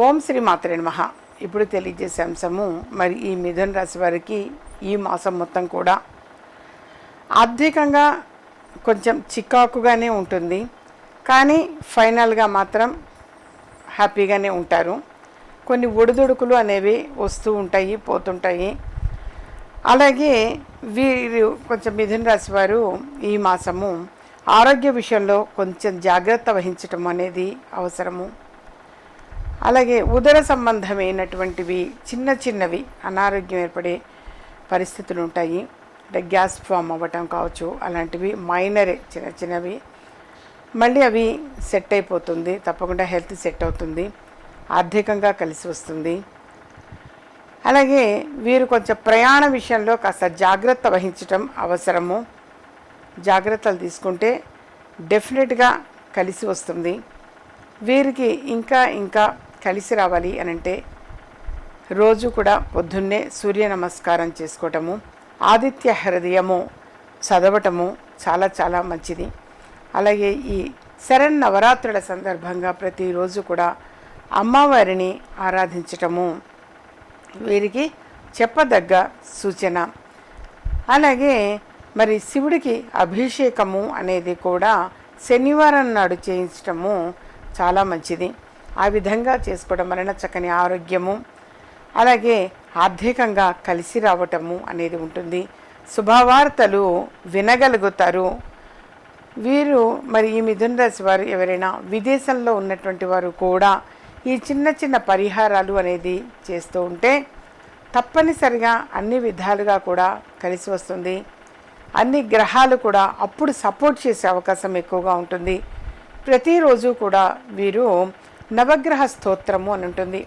ఓం శ్రీ మాత్రే నమ. ఇప్పుడు తెలియజేసే అంశము మరి ఈ మిథున రాశి వారికి ఈ మాసం మొత్తం కూడా. ఆర్థికంగా కొంచెం చికాకుగానే ఉంటుంది కానీ ఫైనల్గా మాత్రం హ్యాపీగానే ఉంటారు. కొన్ని ఒడిదుడుకులు అనేవి వస్తూ ఉంటాయి పోతుంటాయి. అలాగే వీరు కొంచెం మిథున రాశి వారు ఈ మాసము ఆరోగ్య విషయంలో కొంచెం జాగ్రత్త వహించటం అనేది అవసరము. అలాగే ఉదర సంబంధమైనటువంటివి చిన్న చిన్నవి అనారోగ్యం ఏర్పడే పరిస్థితులు ఉంటాయి అంటే గ్యాస్ ఫామ్ అవ్వటం కావచ్చు అలాంటివి మైనరే చిన్న చిన్నవి. మళ్ళీ అవి సెట్ అయిపోతుంది తప్పకుండా హెల్త్ సెట్ అవుతుంది ఆర్థికంగా కలిసి వస్తుంది. అలాగే వీరు కొంచెం ప్రయాణ విషయంలో కాస్త జాగ్రత్త వహించటం అవసరము. జాగ్రత్తలు తీసుకుంటే డెఫినెట్గా కలిసి వస్తుంది. వీరికి ఇంకా ఇంకా కలిసి రావాలి అని అంటే రోజు కూడా పొద్దున్నే సూర్య నమస్కారం చేసుకోవటము ఆదిత్య హృదయము చదవటము చాలా చాలా మంచిది. అలాగే ఈ శరణ్ నవరాత్రుల సందర్భంగా ప్రతిరోజు కూడా అమ్మవారిని ఆరాధించటము వీరికి చెప్పదగ్గ సూచన. అలాగే మరి శివుడికి అభిషేకము అనేది కూడా శనివారం నాడు చేయించటము చాలా మంచిది. ఆ విధంగా చేసుకోవడం వలన చక్కని ఆరోగ్యము అలాగే ఆర్థికంగా కలిసి రావటము అనేది ఉంటుంది. శుభవార్తలు వినగలుగుతారు. వీరు మరి ఈ మిథున రాశి వారు ఎవరైనా విదేశంలో ఉన్నటువంటి వారు కూడా ఈ చిన్న చిన్న పరిహారాలు అనేది చేస్తూ ఉంటే తప్పనిసరిగా అన్ని విధాలుగా కూడా కలిసి వస్తుంది. అన్ని గ్రహాలు కూడా అప్పుడు సపోర్ట్ చేసే అవకాశం ఎక్కువగా ఉంటుంది. ప్రతిరోజు కూడా వీరు నవగ్రహ స్తోత్రము అని ఉంటుంది.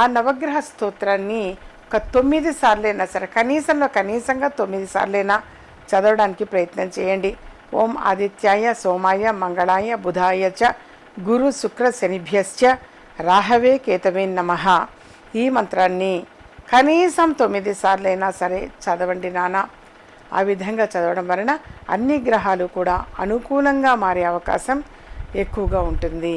ఆ నవగ్రహ స్తోత్రాన్ని ఒక తొమ్మిది సార్లైనా సరే కనీసంలో కనీసంగా తొమ్మిది సార్లైనా చదవడానికి ప్రయత్నం చేయండి. ఓం ఆదిత్యాయ సోమాయ మంగళాయ బుధాయ చ గురు శుక్ర శనిభ్యశ్చ రాహవే కేతవే నమ. ఈ మంత్రాన్ని కనీసం తొమ్మిది సార్లైనా సరే చదవండి నాన్న ఆ విధంగా చదవడం వలన అన్ని గ్రహాలు కూడా అనుకూలంగా మారే అవకాశం ఎక్కువగా ఉంటుంది.